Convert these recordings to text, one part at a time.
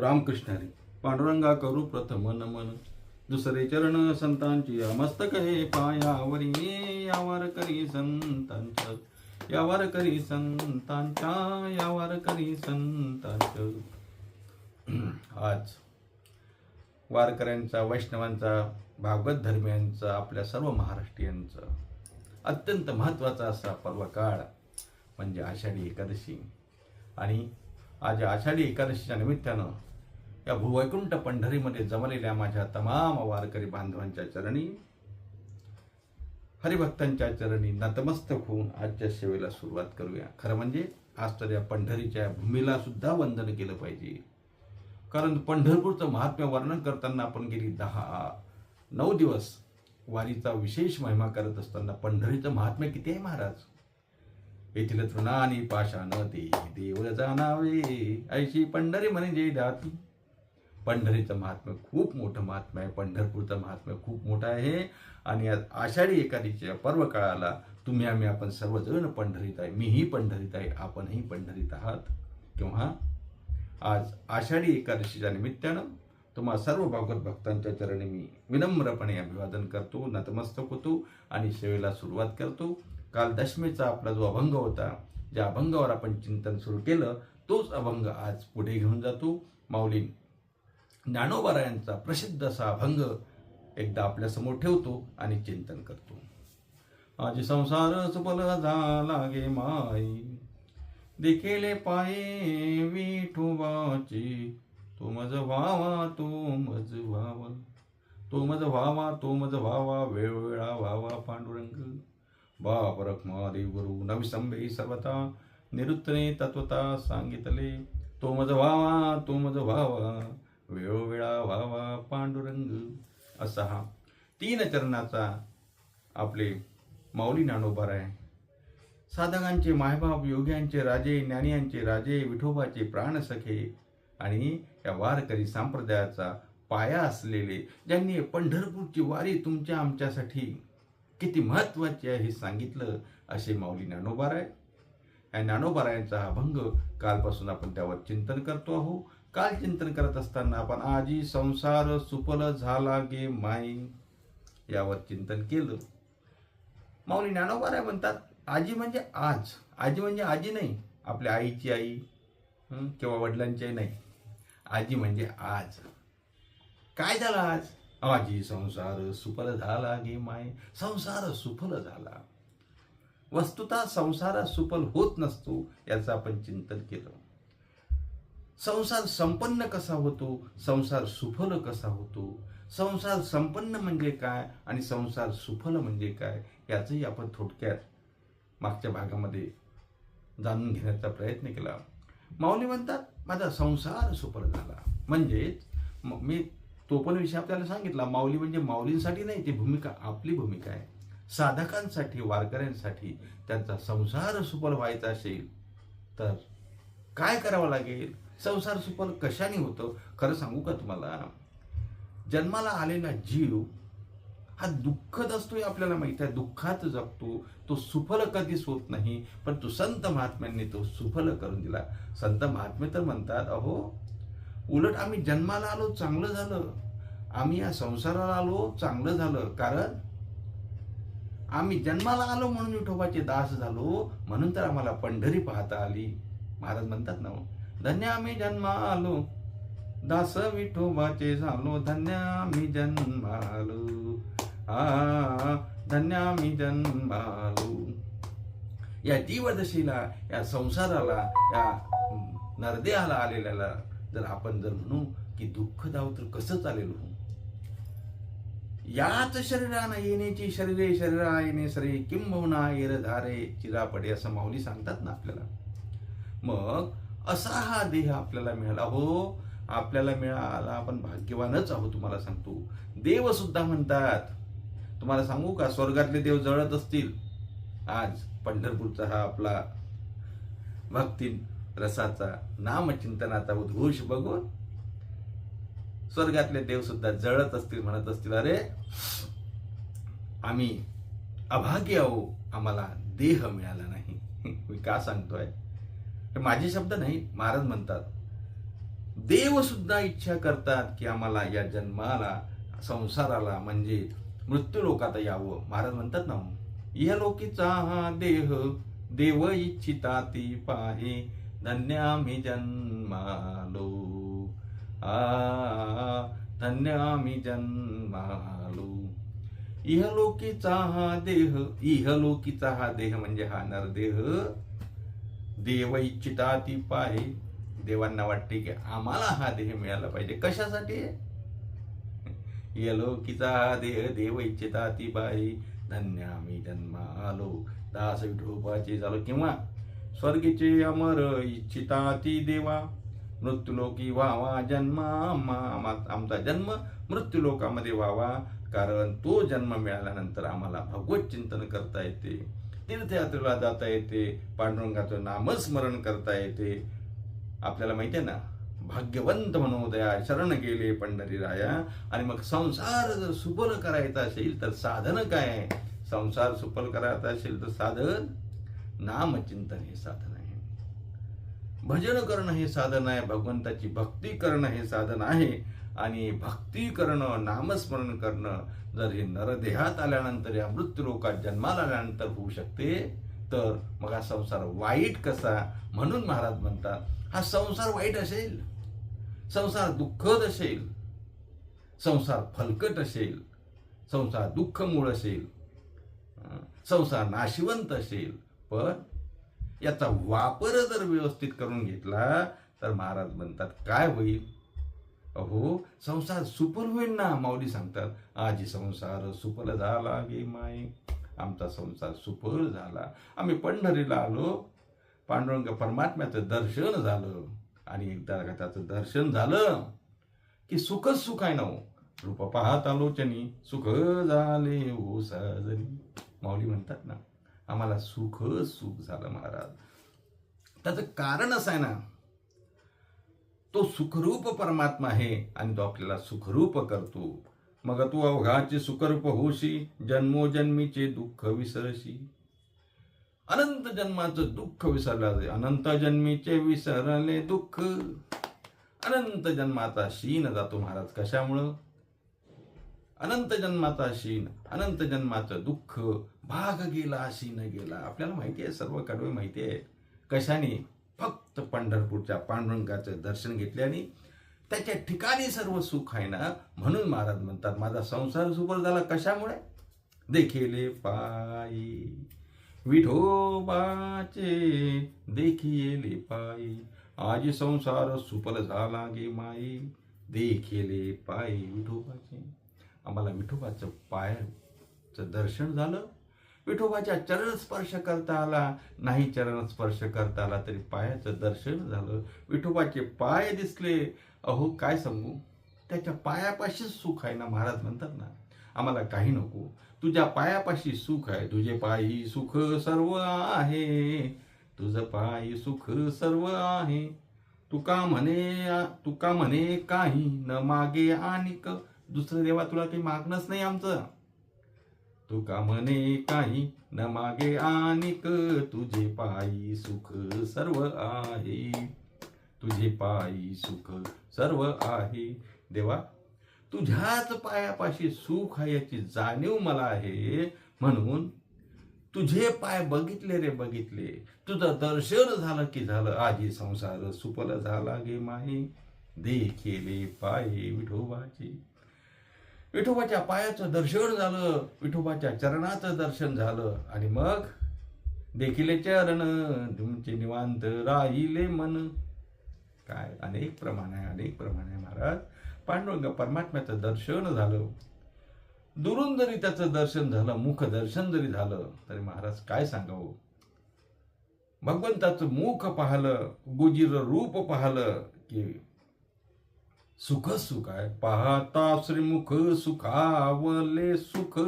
रामकृष्णारी पांडुरंगा करू प्रथम नमन. दुसरे चरण संतांची मस्तक हे पायावरी. यावर करी संतांच. यावर करी संतांच्या यावर करी संतांच. आज वारकऱ्यांचा वैष्णवांचा भागवत धर्मियांचा आपल्या सर्व महाराष्ट्रीयांचा अत्यंत महत्त्वाचा असा पर्वकाळ म्हणजे आषाढी एकादशी. आणि आज आषाढी एकादशीच्या निमित्तानं या भूवैकुंठ पंढरीमध्ये जमलेल्या माझ्या तमाम वारकरी बांधवांच्या चरणी हरिभक्तांच्या चरणी नतमस्तक होऊन आजच्या सेवेला सुरुवात करूया. खरं म्हणजे आज तर या पंढरीच्या भूमीला सुद्धा वंदन केलं पाहिजे. कारण पंढरपूरचं महात्म्य वर्णन करताना आपण गेली दहा नऊ दिवस वारीचा विशेष महिमा करत असताना पंढरीचं महात्म्य किती आहे महाराज? येथील तृणानी पाषाण ते देव जाणावे. ऐशी पंढरी म्हणजे दाती पंढरीचं महात्म्य खूप मोठं महात्म्य आहे. पंढरपूरचं महात्म्य खूप मोठं आहे. आणि आज आषाढी एकादशीच्या पर्व काळाला तुम्ही आम्ही आपण सर्वजण पंढरीत आहे. मीही पंढरीत आहे. आपणही पंढरीत आहात. तेव्हा आज आषाढी एकादशीच्या निमित्तानं तुम्हा सर्व भागवत भक्तांच्या चरणी मी विनम्रपणे अभिवादन करतो नतमस्तक होतो आणि सेवेला सुरुवात करतो. काल दशमीचा आपला जो अभंग होता ज्या अभंगावर आपण चिंतन सुरू केलं तोच अभंग आज पुढे घेऊन जातो. माऊली ज्ञानोबारायांचा प्रसिद्ध असा अभंग एकदा आपल्यासमोर ठेवतो आणि चिंतन करतो. आज संसार सुपल झाला गे माई. देखील पाये विठोबाची. तो मज व्हावा तो मज व्हावा. तो मज व्हावा तो मज व्हावा वेळवेळा व्हावा पांडुरंग. बाप रखमारी गुरु नविसंबे सर्वता निरुत्तने तत्वता सांगितले. तो मज व्हावा तो मज व्हावा. वेळोवेळा व्हावा पांडुरंग असा हा तीन चरणाचा आपले माऊली नानोबार आहे. साधकांचे मायबाप योग्यांचे राजे ज्ञानियांचे राजे विठोबाचे प्राणसखे आणि या वारकरी संप्रदायाचा पाया असलेले ज्यांनी पंढरपूरची वारी तुमच्या आमच्यासाठी किती महत्वाची आहे हे सांगितलं असे माऊली ज्ञानोबार आहे. या नानोबारायांचा हा भंग कालपासून आपण त्यावर चिंतन करतो आहो काल चिंतन करत असताना आपण आजी संसार सुपल झाला गे माई? यावर चिंतन केलं. माऊली ज्ञानोबाराय म्हणतात आजी म्हणजे आज. आजी म्हणजे आजी नाही आपल्या आईची आई किंवा वडिलांची आई नाही. आजी म्हणजे आज. काय झालं आज? आजी संसार सुफल झाला गे माय संसार सुफल झाला. वस्तुता संसार सुफल होत नसतो याचं आपण चिंतन केलं. संसार संपन्न कसा होतो? संसार सुफल कसा होतो? संसार संपन्न म्हणजे काय आणि संसार सुफल म्हणजे काय याचंही आपण थोडक्यात मागच्या भागामध्ये जाणून घेण्याचा प्रयत्न केला. माऊली म्हणतात माझा संसार सुफल झाला. म्हणजेच मी तो पण विषय आपल्याला सांगितला. माऊली म्हणजे माऊलींसाठी नाही ती भूमिका आपली भूमिका आहे. साधकांसाठी वारकऱ्यांसाठी त्यांचा संसार सुफल व्हायचा असेल तर काय करावं लागेल? संसार सुफल कशाने होतं? खरं सांगू का तुम्हाला? जन्माला आलेला जीव हा दुःखद असतो हे आपल्याला माहीत आहे. दुःखात जगतो. तो सुफल कधीच होत नाही. पण तो संत महात्म्यांनी तो सुफल करून दिला. संत महात्मे तर म्हणतात अहो उलट आम्ही जन्माला आलो चांगलं झालं. आम्ही या संसाराला आलो चांगलं झालं. कारण आम्ही जन्माला आलो म्हणून विठोबाचे दास झालो. म्हणून तर आम्हाला पंढरी पाहता आली. महाराज म्हणतात ना धन्य आम्ही जन्मा आलो दास विठोबाचे झालो धन्य आम्ही जन्मालो. आ धन्य आम्ही जन्मालो. या जीवदशीला या संसाराला या नरदेहाला आलेल्याला जर आपण जर म्हणू की दुःख जाऊ तर कसं चालेल हो? याच शरीराना येण्याची शरीरे शरीरा येणे सरे किंबहुना येर धारे चिरा पडे असं माऊली सांगतात ना आपल्याला. मग असा हा देह आपल्याला मिळाला. हो आपल्याला मिळाला आपण भाग्यवानच आहोत तुम्हाला सांगतो. देव सुद्धा म्हणतात तुम्हाला सांगू का स्वर्गातले देव जळत असतील. आज पंढरपूरचा हा आपला भक्ती रसाचा नामचिंतनाचा उद्घोष बघून स्वर्गातले देव सुद्धा जळत असतील म्हणत असतील अरे आम्ही अभाग्य आहो. आम्हाला देह मिळाला नाही. मी का सांगतोय? हे माझे शब्द नाही महाराज म्हणतात देव सुद्धा इच्छा करतात की आम्हाला या जन्माला संसाराला म्हणजे मृत्यू लोकात यावं. महाराज म्हणतात ना या लोकीचा हा देह देव इच्छिता ती पाहे धन्य आम्ही जन्मालो. आ धन्य आम्ही जन्मालो. इहलोकीचा हा देह इहलोकीचा हा देह म्हणजे हा नरदेह. देव इच्छिता ती पाहे. देवांना वाटते की आम्हाला हा देह मिळाला पाहिजे. कशासाठी? यलोकीचा हा देह देव इच्छिता ती बाई धन्य आम्ही जन्मा आलो दास विठोबाचे झालो. किंवा स्वर्गीचे अमर इच्छिता ती देवा. मृत्यूलोकी व्हावा जन्म आमचा जन्म मृत्यूलोकामध्ये व्हावा कारण तो जन्म मिळाल्यानंतर आम्हाला भगवत चिंतन करता येते. तीर्थयात्रेला जाता येते पांडुरंगाचं नामस्मरण करता येते. आपल्याला माहिती आहे ना भाग्यवंत मनोदया शरण गेले पंढरी राया आणि मग संसार जर सुफल करायचा असेल तर साधन काय आहे? संसार सुफल करायचा असेल तर साधन? नामचिंतन हे साधन आहे. भजन करणं हे साधन आहे भगवंताची भक्ती करणं हे साधन आहे. आणि भक्ती करणं नामस्मरण करणं जर हे नरदेहात आल्यानंतर या मृत्यूलोकात जन्माला आल्यानंतर होऊ शकते तर मग हा संसार वाईट कसा म्हणून महाराज म्हणतात हा संसार वाईट असेल. संसार दुःखद असेल. संसार फलकट असेल. संसार दुःखमूळ असेल. संसार नाशिवंत असेल. पण याचा वापर जर व्यवस्थित करून घेतला तर महाराज म्हणतात काय होईल? अहो संसार सुपर होईल ना माऊली सांगतात. आजी संसार सुपर झाला गे माय. आमचा संसार सुपर झाला. आम्ही पंढरीला आलो. पांडुरंग परमात्म्याचं दर्शन झालं. आणि एकदा का त्याचं दर्शन झालं की सुखच सुख आहे ना हो. रूप पाहत आलोचनी सुख झाले हो सजनी माऊली म्हणतात ना आम्हाला सुख सुख झालं महाराज. त्याचं कारण असं आहे ना तो सुखरूप परमात्मा आहे आणि तो आपल्याला सुखरूप करतो. मग तू अवघाचे सुखरूप होशी जन्मोजन्मीचे दुःख विसरशी. अनंत जन्माचं दुःख विसरला अनंत जन्मीचे विसरले दुःख. अनंत जन्माचा शीन जातो महाराज कशामुळं? अनंत जन्माचा शीन अनंत जन्माचं दुःख भाग गेला शीन गेला. आपल्याला माहिती आहे सर्व कडवे माहिती आहे. कशाने? फक्त पंढरपूरच्या पांडुरंगाचं दर्शन घेतले आणि त्याच्या ठिकाणी सर्व सुख आहे ना म्हणून महाराज म्हणतात माझा संसार सुपर झाला कशामुळे? देखिले पायी विठोबाचे देखिले पायी आज संसार सुफल झाला गे माई देखिले पायी विठोबाचे. आम्हाला विठोबाचं पायाचं दर्शन झालं. विठोबाच्या चरण स्पर्श करता आला. नाही चरण स्पर्श करता आला तरी पायाचं दर्शन झालं. विठोबाचे पाय दिसले. अहो काय सांगू? त्याच्या पायापाशीच सुख आहे ना महाराज म्हणतात ना. आम्हाला काही नको. तुझ्या पायापाशी सुख आहे. तुझे पायी सुख सर्व आहे. तुझं पायी सुख सर्व आहे. तुका म्हणे तुका म्हणे काही न मागे आणिक. दुसरं देवा तुला काही मागणंच नाही आमचं. तुका म्हणे काही? न मागे आणिक तुझे पायी सुख सर्व आहे. तुझे पायी सुख सर्व आहे. देवा तुझ्याच पायापाशी सुख आहे याची जाणीव मला आहे. म्हणून तुझे पाय बघितले रे बघितले. तुझं दर्शन झालं की झालं. आजी संसार सुपल झाला गे माही. देखिले पाये विठोबाची. विठोबाच्या पायाचं दर्शन झालं विठोबाच्या चरणाचं दर्शन झालं. आणि मग देखील चरण तुमचे निवांत राहिले मन. काय? अनेक प्रमाण आहे अनेक प्रमाण आहे महाराज पांडुरंग परमात्म्याचं दर्शन झालं. दुरून जरी त्याचं दर्शन झालं मुख दर्शन जरी झालं तरी महाराज काय सांगावं? भगवंताचं मुख पाहलं गुजीर रूप पाहलं की सुख सुख आहे. पाहता श्रीमुख सुखावले सुख.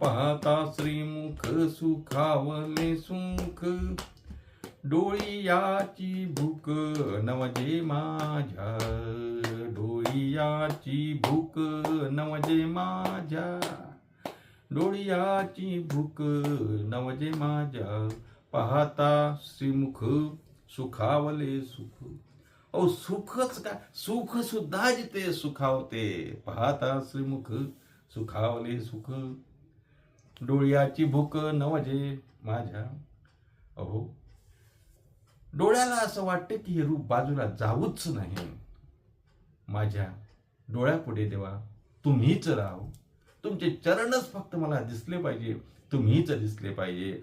पाहता श्रीमुख सुखावले सुख. डोळियाची भूक नवजे माझ्या. डोळियाची भूक नवजे माझ्या. डोळियाची भूक नवजे माझ्या. पाहता श्रीमुख सुखावले सुख. अहो सुखच काय सुख सुद्धा जिथे सुखावते. पाहता श्रीमुख सुखावले सुख. डोळ्याची भूक नवजे माझ्या. अहो डोळ्याला असं वाटतं की हे रूप बाजूला जाऊच नाही. माझ्या डोळ्यापुढे देवा तुम्हीच राहो. तुमचे चरणच फक्त मला दिसले पाहिजे. तुम्हीच दिसले पाहिजे.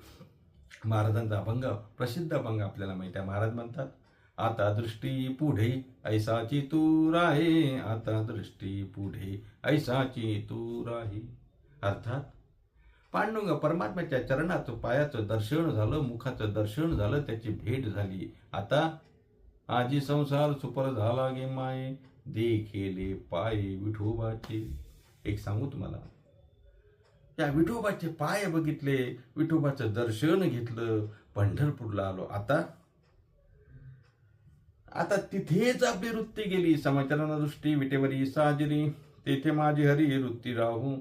महाराजांचा अभंग प्रसिद्ध अभंग आपल्याला माहिती आहे. महाराज म्हणतात आता दृष्टी पुढे ऐसाची तू राहे आता दृष्टी पुढे ऐसाची तू राहे. अर्थात पांडुंग परमात्म्याच्या चरणाचं पायाचं दर्शन झालं मुखाचं दर्शन झालं त्याची भेट झाली. आता आजी संसार सुपर झाला गे माये देखेले पाय विठोबाचे. एक सांगू तुम्हाला या विठोबाचे पाय बघितले विठोबाचं दर्शन घेतलं पंढरपूरला आलो. आता आता तिथेच आपली वृत्ती गेली. समाचारांना दृष्टी विटेवरी साजरी. तेथे माझी हरी वृत्ती राहू.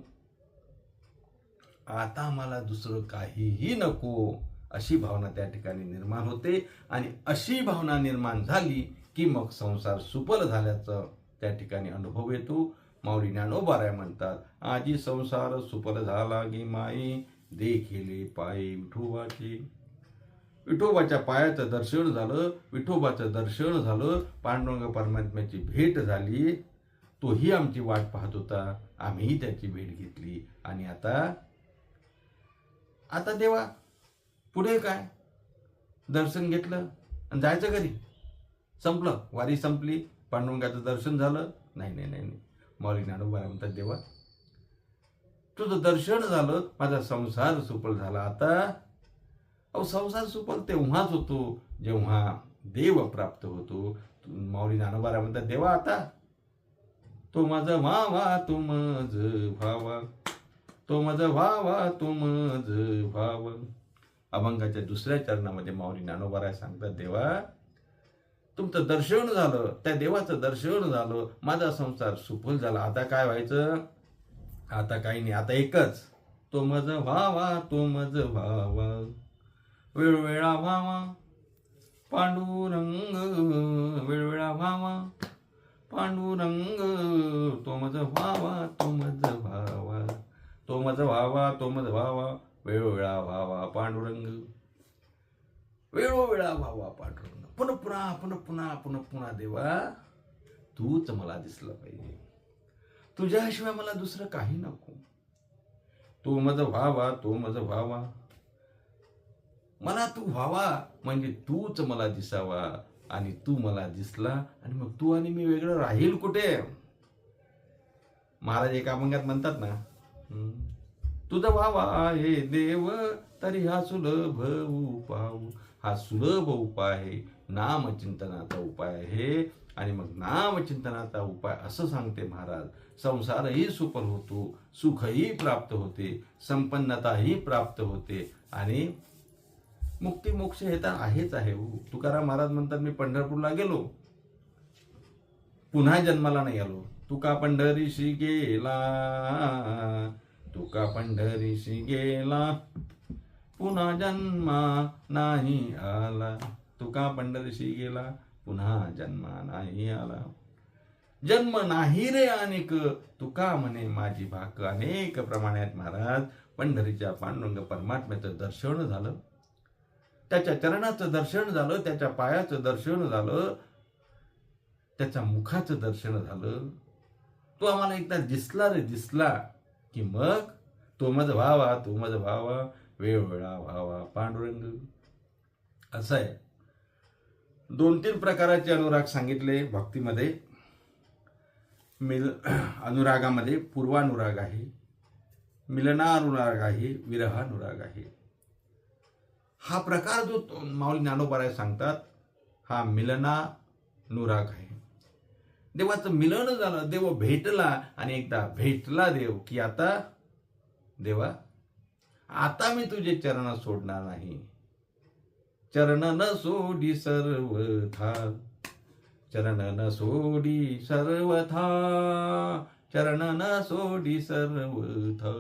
आता मला दुसरं काहीही नको अशी भावना त्या ठिकाणी निर्माण होते. आणि अशी भावना निर्माण झाली की मग संसार सुफल झाल्याचं त्या ठिकाणी अनुभव येतो. माऊली ज्ञानोबाराय म्हणतात आजी संसार सुफल झाला गे माई देखिले पायी विठोबाची विठोबाच्या पायाचं दर्शन झालं विठोबाचं दर्शन झालं पांडुरंग परमात्म्याची भेट झाली तोही आमची वाट पाहत होता. आम्हीही त्याची भेट घेतली. आणि आता आता देवा पुढे काय? दर्शन घेतलं आणि जायचं घरी. संपलं. वारी संपली. पांडुरंगाचं दर्शन झालं. नाही नाही नाही नाही. नाडू ज्ञानोबा म्हणतात देवा तुझं दर्शन झालं. माझा संसार सुपल झाला. आता अहो संसार सुफल तेव्हाच होतो. जेव्हा देव प्राप्त होतो माऊली नानोबारा म्हणतात देवा आता तो माझा व्हावा तो मज व्हावा तो माझा व्हावा तो मज व्हाव अभंगाच्या दुसऱ्या चरणामध्ये माऊली ज्ञानोबाराय सांगतात देवा तुमचं दर्शन झालं त्या देवाचं दर्शन झालं माझा संसार सुफल झाला. आता काय व्हायचं? आता काही नाही आता एकच. तो मज व्हावा तो मज व्हावा वेळोवेळा व्हावा पांडुरंग वेळोवेळा व्हावा पांडुरंग तो मज व्हावा तो मज व्हावा तो मज व्हावा तो मज व्हावा वेळोवेळा व्हावा पांडुरंग. वेळोवेळा व्हावा पांडुरंग. पुन्हा पुन्हा पुन्हा पुन्हा पुन्हा पुन्हा देवा तूच मला दिसलं पाहिजे. तुझ्याशिवाय मला दुसरं काही नको. तो मज व्हावा तो मज व्हावा मला तू व्हावा. म्हणजे तूच मला दिसावा आणि तू मला दिसला आणि मग तू आणि मी वेगळं राहील कुठे? महाराज एका अभंगात म्हणतात ना तुझा व्हावा हे देव तरी हा सुलभ उपाय हा सुलभ उपाय आहे. नामचिंतनाचा उपाय आहे. आणि मग नामचिंतनाचा उपाय असं सांगते महाराज संसारही सुपर होतो सुखही प्राप्त होते संपन्नताही प्राप्त होते आणि मुक्ती मोक्ष हे तर आहेच आहे. तुकाराम महाराज म्हणतात मी पंढरपूरला गेलो पुन्हा जन्माला नाही आलो. तुका पंढरीशी गेला तुका पंढरीशी गेला पुन्हा जन्मा नाही आला. तुका पंढरीशी गेला पुन्हा जन्मा नाही आला. जन्म नाही रे अनेक. तुका म्हणे माझी भाक अनेक प्रमाणात महाराज. पंढरीच्या पांडुरंग परमात्म्याचं दर्शन झालं. त्याच्या चरणाचं दर्शन झालं त्याच्या पायाचं दर्शन झालं त्याच्या मुखाचं दर्शन झालं. तो आम्हाला एकदा दिसला रे दिसला की मग तो मज व्हावा तो मज व्हावा वेळवेळा व्हावा पांडुरंग. असं आहे. दोन तीन प्रकाराचे अनुराग सांगितले भक्तीमध्ये. मिल अनुरागामध्ये पूर्वानुराग आहे मिलनानुराग आहे विरहानुराग आहे. हा प्रकार जो माऊली ज्ञानोबाराय सांगतात हा मिलनानुराग आहे. देवाचं मिलन झालं देव भेटला आणि एकदा भेटला देव की आता देवा आता मी तुझे चरण सोडणार नाही. चरण न सोडी सर्वथा चरण न सोडी सर्वथा चरण न सोडी सर्वथा.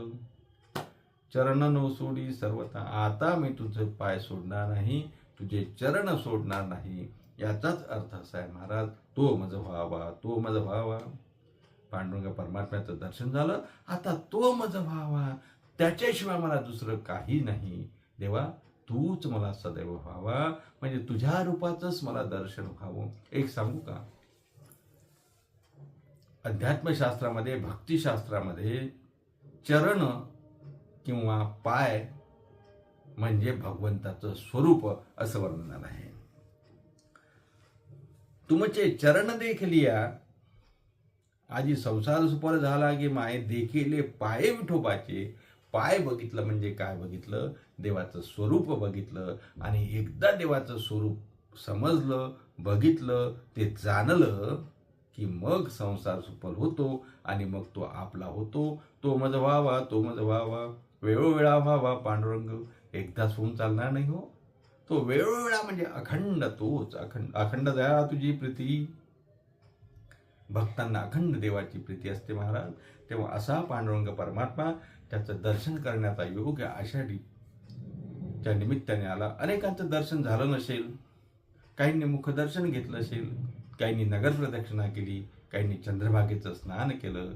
चरण न सोडी सर्वथा. आता मी तुझे पाय सोडणार नाही तुझे चरण सोडणार नाही. याचाच अर्थ असा आहे महाराज तो मज व्हावा तो मज व्हावा. पांडुरंग परमात्म्याचं दर्शन झालं आता तो मज व्हावा. त्याच्याशिवाय मला दुसरं काही नाही. देवा तूच मला सदैव व्हावा. म्हणजे तुझ्या रूपाचंच मला दर्शन व्हावं. एक सांगू का? अध्यात्मशास्त्रामध्ये भक्तिशास्त्रामध्ये चरण किंवा पाय म्हणजे भगवंताचं स्वरूप असं वर्णन आहे. तुमचे चरण देखलिया आजी संसार सुपर झाला की माय देखील पाय विठोबाचे. पाय बघितलं म्हणजे काय बघितलं? देवाचं स्वरूप बघितलं आणि एकदा देवाचं स्वरूप समजलं बघितलं ते जाणलं की मग संसार सुफल होतो आणि मग तो आपला होतो. तो मज व्हावा तो मज व्हावा वेळोवेळा व्हावा पांडुरंग एकदाच होऊन चालणार नाही हो. तो वेळोवेळा म्हणजे अखंड तोच अखंड अखंड दया तुझी प्रीती. भक्तांना अखंड देवाची प्रीती असते महाराज. तेव्हा असा पांडुरंग परमात्मा त्याचं दर्शन करण्याचा योग या आषाढी त्या निमित्ताने आला. अनेकांचं दर्शन झालं नसेल काहींनी मुखदर्शन घेतलं असेल काहींनी नगर प्रदक्षिणा केली काहींनी चंद्रभागेचं स्नान केलं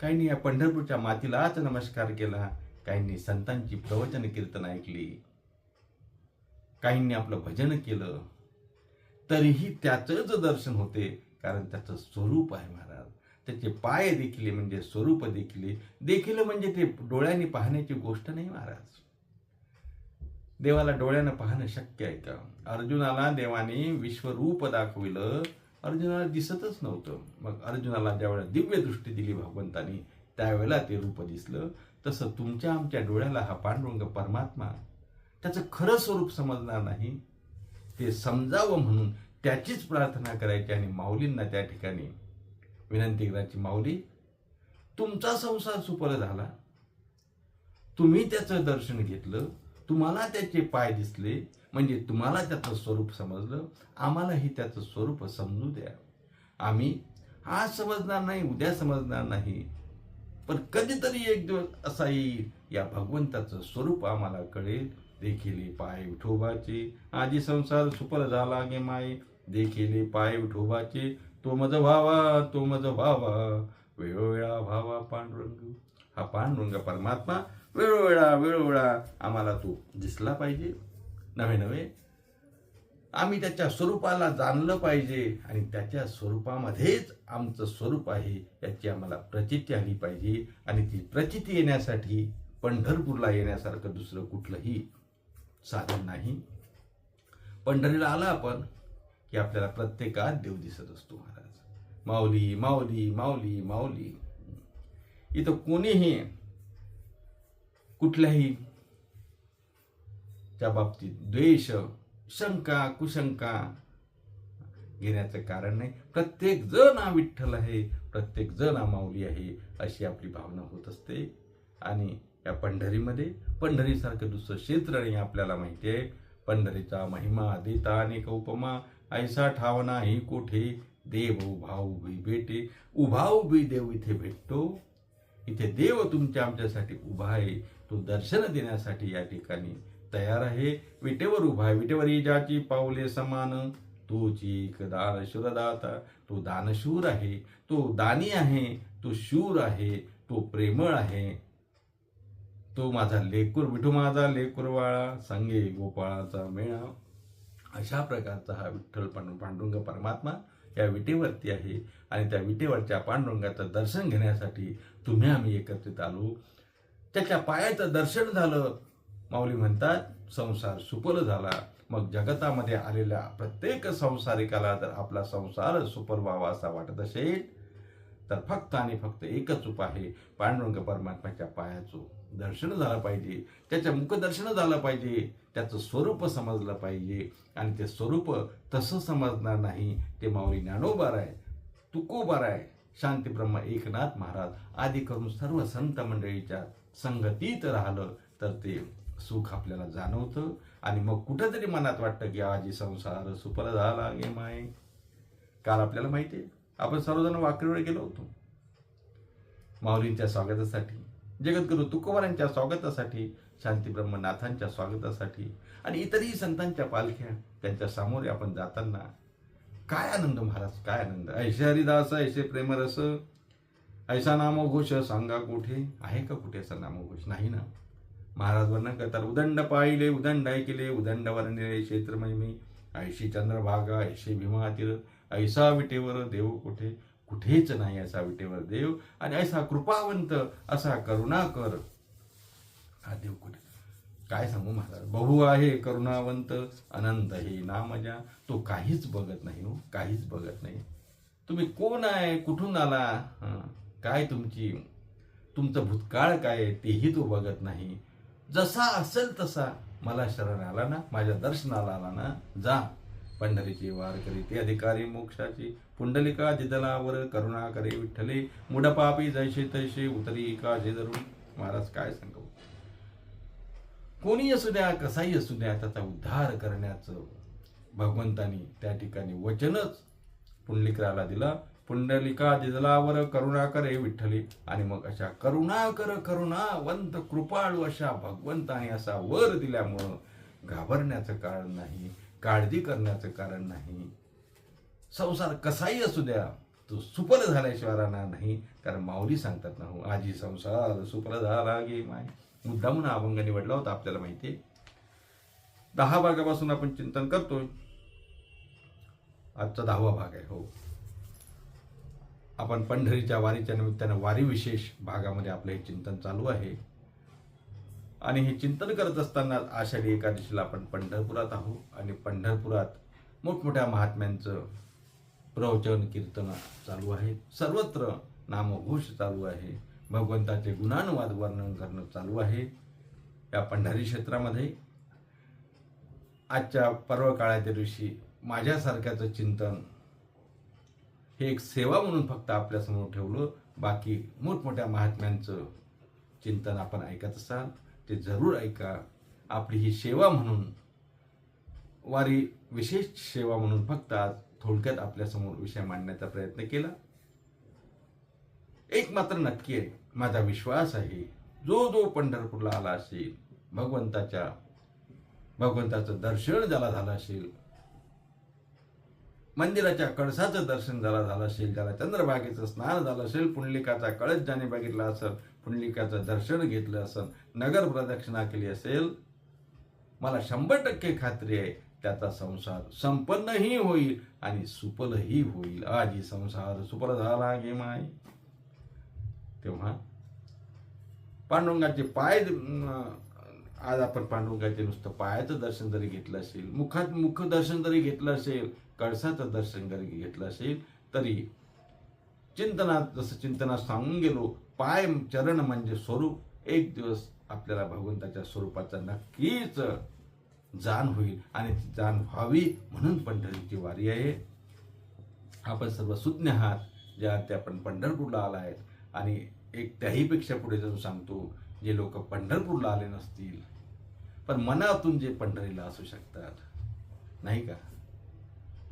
काहींनी या पंढरपूरच्या मातीलाच नमस्कार केला काहींनी संतांची प्रवचन कीर्तन ऐकली काहींनी आपलं भजन केलं तरीही त्याचंच दर्शन होते कारण त्याचं स्वरूप आहे महाराज. त्याचे पाय देखील म्हणजे स्वरूप देखील देखील म्हणजे ते डोळ्यांनी पाहण्याची गोष्ट नाही महाराज. देवाला डोळ्यानं पाहणं शक्य आहे का? अर्जुनाला देवाने विश्वरूप दाखविलं अर्जुनाला दिसतच नव्हतं. मग अर्जुनाला ज्यावेळेला दिव्य दृष्टी दिली भगवंतानी त्यावेळेला ते रूप दिसलं. तसं तुमच्या आमच्या डोळ्याला हा पांडुरंग परमात्मा त्याचं खरं स्वरूप समजणार नाही ते समजावं म्हणून त्याचीच प्रार्थना करायची आणि माऊलींना त्या ठिकाणी विनंती करायची माऊली तुमचा संसार सुपर झाला. तुम्ही त्याचं दर्शन घेतलं तुम्हाला त्याचे पाय दिसले म्हणजे तुम्हाला त्याचं स्वरूप समजलं आम्हालाही त्याचं स्वरूप समजू द्या. आम्ही आज समजणार नाही उद्या समजणार नाही. पण कधीतरी एक दिवस असा येईल या भगवंताचं स्वरूप आम्हाला कळेल. देखिले पाय विठोबाचे आजी संसार सुपर झाला गे माय. देखिले पाय विठोबाचे तो मज व्हावा तो मज व्हावा. वेळोवेळा व्हावा पांडुरंग. हा पांडुरंग परमात्मा. वेळोवेळा वेळोवेळा आम्हाला तो दिसला पाहिजे. नवे नवे आम्ही त्याच्या स्वरूपाला जाणलं पाहिजे आणि त्याच्या स्वरूपामध्येच आमचं स्वरूप आहे याची आम्हाला प्रचिती आली पाहिजे. आणि ती प्रचिती येण्यासाठी पंढरपूरला येण्यासारखं दुसरं कुठलंही साधन नाही. पंढरीला आला आपण की आपल्याला प्रत्येकात देव दिसत असतो महाराज. माऊली माऊली माऊली माऊली. इथं कोणीही कुठल्याही त्या बाबतीत द्वेष शंका कुशंका. घेण्याचं कारण नाही. प्रत्येक जण हा विठ्ठल आहे प्रत्येक जण हा माऊली आहे अशी आपली भावना होत असते. आणि या पंढरीमध्ये पंढरीसारखं दुसरं क्षेत्र नाही आपल्याला माहिती आहे. पंढरीचा महिमा देता अनेक उपमा. ऐसा ठावना ही कोठे देव उभा उभी भेटे. उभा उभी देव इथे भेटतो. इथे देव तुमच्या आमच्यासाठी उभा आहे. तो दर्शन देण्यासाठी या ठिकाणी तयार आहे. विटेवर उभा आहे. विटेवर ज्याची पावले समान तोची एक दान शुरदाता. तो दानशूर आहे. तो दानी आहे. तो शूर आहे. तो प्रेमळ आहे. तो माझा लेकूर विठू माझा लेकूरवाळा संगे गोपाळाचा मेळा. अशा प्रकारचा हा विठ्ठल पांडु पांडुरंग परमात्मा या विटेवरती आहे. आणि त्या विटेवरच्या पांडुरंगाचं दर्शन घेण्यासाठी तुम्ही आम्ही एकत्रित आलो. त्याच्या पायाचं दर्शन झालं. माऊली म्हणतात संसार सुफल झाला. मग जगतामध्ये आलेल्या प्रत्येक संसारिकाला जर आपला संसार सुफल व्हावा असा वाटत असेल तर फक्त आणि फक्त एकच उपाय आहे. पांडुरंग परमात्म्याच्या पायाचं दर्शन झालं पाहिजे. त्याच्या मुखदर्शन झालं पाहिजे. त्याचं स्वरूप समजलं पाहिजे. आणि ते स्वरूप तसं समजणार नाही. ते माऊली ज्ञानोबार आहे तुकोबार आहे शांतीब्रह्म एकनाथ महाराज आदी करून सर्व संत मंडळीच्या संगतीत राहिलं तर ते सुख आपल्याला जाणवतं. आणि मग कुठंतरी मनात वाटतं की आजी संसार सुपर झाला गे माय. काल आपल्याला माहिती आहे. आपण सर्वजण वाकरीवर गेलो होतो. माऊलींच्या स्वागतासाठी जगद्गुरु तुकोबारांच्या स्वागतासाठी शांती ब्रह्मनाथांच्या स्वागतासाठी आणि इतरही संतांच्या पालख्या त्यांच्या सामोरे आपण जाताना काय आनंद महाराज काय आनंद? ऐसे हरिदास ऐसे प्रेमरस ऐसा नामघोष सांगा कुठे? आहे का कुठे असा नामघोष? नाही ना. महाराज वर्णन करतात उदंड पाहिले उदंड ऐकिले उदंड वर्णिले क्षेत्रमहिमी ऐशी चंद्रभागा ऐशी भीमातीर ऐसा विटेवर देव कुठे? कुठेच नाही असा विटेवर देव आणि ऐसा कृपावंत असा करुणाकर हा देव कुठे? काय सांगू महाराज? बहु आहे करुणावंत अनंत हे नामजा तो काहीच बघत नाही हो काहीच बघत नाही. तुम्ही कोण आहे? कुठून आला? काय तुमची तुमचं भूतकाळ काय तेही तो बघत नाही. जसा असेल तसा मला शरण आला ना माझ्या दर्शनाला आला ना जा. पंढरीची वार करी ते अधिकारी मोक्षाची. पुंडलिका जिदलावर करुणा करे विठ्ठले. मुडपापी जैसे तैसे उतरी का जे धरून महाराज काय सांगू? कोणी असू द्या कसाही असू द्या त्याचा उद्धार करण्याचं भगवंतानी त्या ठिकाणी वचनच पुंडलिकराला दिलं. पुंडलिका दिदलावर करुणा करे विठ्ठली. आणि मग अशा करुणा कर करुणावंत कृपाळू अशा भगवंताने असा वर दिल्यामुळं घाबरण्याचं कारण नाही काळजी करण्याचं कारण नाही. संसार कसाही असू द्या तो सुफल झाल्याशिवाय राहणार नाही. कारण माऊली सांगतात ना हो आजी संसार सुफल झाला गे माय. मुद्दा म्हणून अभंग निवडला होता आपल्याला माहिती आहे. दहा भागापासून आपण चिंतन करतोय. आजचा दहावा भाग आहे हो. आपण पंढरीच्या वारीच्या निमित्तानं वारी विशेष भागामध्ये आपलं हे चिंतन चालू आहे. आणि हे चिंतन करत असताना आषाढी एकादशीला आपण पंढरपुरात आहोत. आणि पंढरपुरात मोठमोठ्या महात्म्यांचं प्रवचन कीर्तन चालू आहे. सर्वत्र नामघोष चालू आहे. भगवंताचे गुणानुवाद वर्णन करणं चालू आहे या पंढरी क्षेत्रामध्ये. आजच्या पर्व काळाच्या दिवशी माझ्यासारख्याचं चिंतन हे एक सेवा म्हणून फक्त आपल्यासमोर ठेवलं. बाकी मोठमोठ्या महात्म्यांचं चिंतन आपण ऐकत असाल ते जरूर ऐका. आपली ही सेवा म्हणून वारी विशेष सेवा म्हणून फक्त आज थोडक्यात आपल्यासमोर विषय मांडण्याचा प्रयत्न केला. एक मात्र नक्की आहे माझा विश्वास आहे जो जो पंढरपूरला आला असेल भगवंताच्या भगवंताचं दर्शन ज्याला झालं असेल मंदिराच्या कळसाचं दर्शन झाला झालं असेल त्याला चंद्रभागेचं स्नान झालं असेल पुंडलिकाचा कळस ज्याने बघितला असेल पुंडलिकाचं दर्शन घेतलं असेल नगर प्रदक्षिणा केली असेल मला शंभर टक्के खात्री आहे त्याचा संसार संपन्नही होईल आणि सुपलही होईल. आजी संसार सुपल झाला गे माय तेव्हा पांडुरंगाचे पाय आज आपण पांडुरंगाचे नुसतं पायाचं दर्शन जरी घेतलं असेल मुखात मुख दर्शन जरी घेतलं असेल कळसाचं दर्शन जरी घेतलं असेल तरी चिंतनात जसं चिंतनात सांगून गेलो पाय चरण म्हणजे स्वरूप. एक दिवस आपल्याला भगवंताच्या स्वरूपाचा नक्कीच जाण होईल आणि ती जाण व्हावी म्हणून पंढरीची वारी आहे. आपण सर्व सुज्ञ आहात ज्या ते आपण पंढरपूरला आला आहेत आणि एक त्याहीपेक्षा पुढे जाऊन सांगतो जे लोक पंढरपूरला आले नसतील पण मनातून जे पंढरीला असू शकतात. नाही का?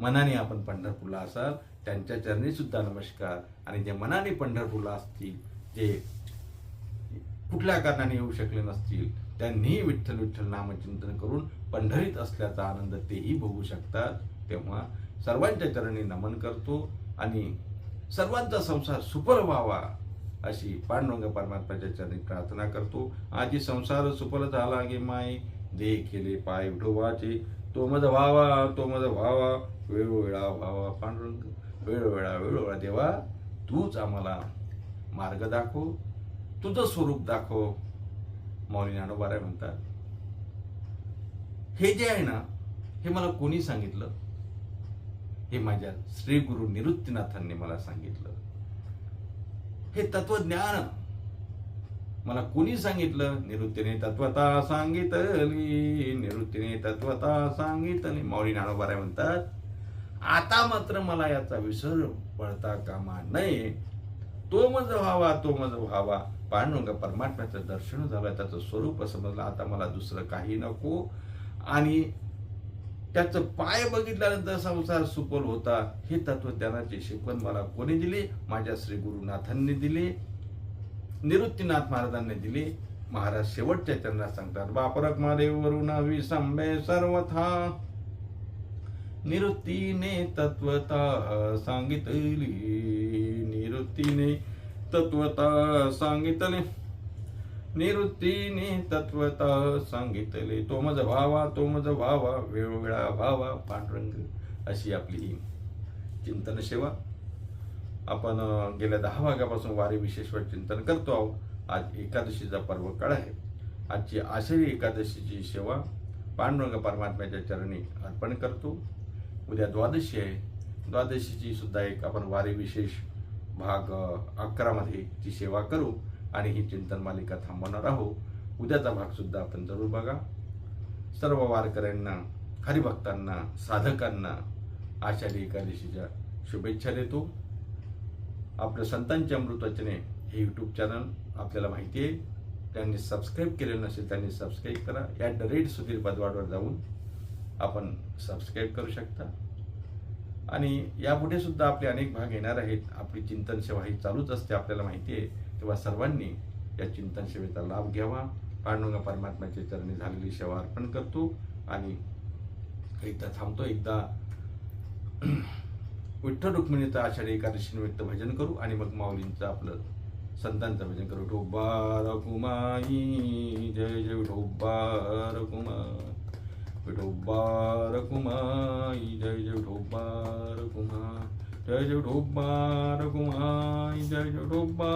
मनाने आपण पंढरपूरला असाल त्यांच्या चरणी सुद्धा नमस्कार. आणि जे मनाने पंढरपूरला असतील जे कुठल्या कारणाने येऊ शकले नसतील त्यांनीही विठ्ठल विठ्ठल नामचिंतन करून पंढरीत असल्याचा आनंद तेही भोगू शकतात. तेव्हा सर्वांच्या चरणी नमन करतो आणि सर्वांचा संसार सुफल व्हावा अशी पांडुरंग परमात्म्याच्या चरणी प्रार्थना करतो. आजी संसार सुफल झाला गे माय दे केले पाय विठोबाचे तो मज व्हावा तो मज व्हावा. वेळोवेळा व्हावा पांडुरंग वेळोवेळा वेळोवेळा देवा तूच आम्हाला मार्ग दाखव तुझं स्वरूप दाखव. मौली ज्ञानोबाराय म्हणतात. हे जे आहे ना हे मला कोणी सांगितलं? हे माझ्या श्री गुरु निवृत्तीनाथांनी मला सांगितलं. हे तत्वज्ञान मला कोणी सांगितलं? निवृत्तीने तत्वता सांगितली निवृत्तीने तत्वता सांगितली. मौली ज्ञानोबाराय म्हणतात आता मात्र मला याचा विसर पडता कामा नये. तो मज व्हावा तो मज व्हावा. पांडुरंग परमात्म्याचं दर्शन झालं त्याचं स्वरूप समजलं. आता मला दुसरं काही नको. आणि त्याचं पाय बघितल्यानंतर संसार सुपल होता. हे तत्वज्ञानाची शिकवण मला कोणी दिली? माझ्या श्री गुरुनाथांनी दिली. निवृत्तीनाथ महाराजांनी दिली. महाराज शेवटच्या त्यांना सांगतात बापरक मारे वरुण विसंबे सर्वथा. निवृत्तीने तत्वता सांगितली. निवृत्तीने तत्वता सांगितले. निवृत्तीने तत्वता सांगितले. तो मज व्हावा तो मज व्हावा वेळोवेळा व्हावा पांडुरंग अशी आपली ही चिंतन सेवा. आपण गेल्या दहा भागापासून वारी विशेषवर चिंतन करतो आहोत. आज एकादशीचा पर्व काळ आहे. आजची आषाढी एकादशीची सेवा पांडुरंग परमात्म्याच्या चरणी अर्पण करतो. उद्या द्वादशी आहे. द्वादशीची सुद्धा एक आपण वारी विशेष भाग अकरामध्ये ती सेवा करू आणि ही चिंतन मालिका थांबवणार आहोत. उद्याचा भागसुद्धा आपण जरूर बघा. सर्व वारकऱ्यांना हरिभक्तांना साधकांना आषाढी एकादशीच्या शुभेच्छा देतो. आपलं संतांच्या अमृतवचने हे यूट्यूब चॅनल आपल्याला माहिती आहे. त्यांनी सबस्क्राईब केलेलं नसेल त्यांनी सबस्क्राईब करा. ॲट द रेट सुधीर पदवाडवर जाऊन आपण सबस्क्राईब करू शकता. आणि यापुढे सुद्धा आपले अनेक भाग येणार आहेत. आपली चिंतन सेवा ही चालूच असते आपल्याला माहिती आहे. तेव्हा सर्वांनी या चिंतन सेवेचा लाभ घ्यावा. पांडुरंगा परमात्म्याच्या चरणी झालेली सेवा अर्पण करतो. आणि एकदा थांबतो एकदा विठ्ठल रुक्मिणीचं आषाढी एकादशी निमित्त भजन करू आणि मग माऊलींचं आपलं संतांचं भजन करू. विठोबा कुमाई जय जय विठोबा रकुमाई विठोबा रकुमाई जय जय विठोबा कुमार जय जय विठोबा रकुमाई जय जय विठोबा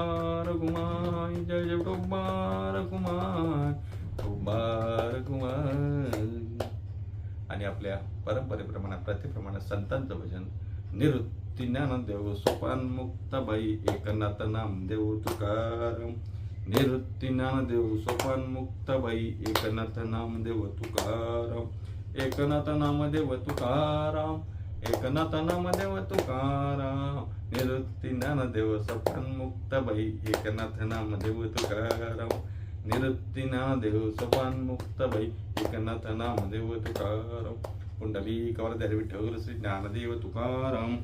रकुमाई जय जय विठोबा रकुमाई विठोबा आणि आपल्या परंपरेप्रमाणे प्रतिप्रमाणे संतांचं भजन निवृत्ती ज्ञानदेव सोपान मुक्ताबाई एकनाथ नामदेव तुकाराम निवृत्ती ज्ञानदेव सोपान मुक्ताबाई एकनाथ नामदेव तुकाराम एकनाथ नामदेव तुकाराम एकनाथ नामदेव तुकाराम निवृत्ती ज्ञानदेव सोपान मुक्ताबाई एकनाथ नामदेव तुकाराम निवृत्ती ज्ञानदेव सोपान मुक्ताबाई एकनाथ नामदेव तुकाराम। कुंडली कवरधर विठ्ठल श्री ज्ञानदेव तुकाराम।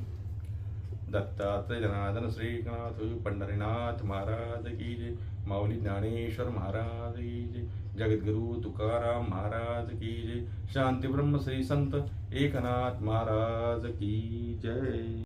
दत्तात्रय जनार्दन श्रीनाथ पंढरीनाथ महाराज की जय माऊली ज्ञानेश्वर महाराज की जय जगद्गुरु तुकाराम महाराज की जय शांती ब्रह्म श्री संत एकनाथ महाराज की जय।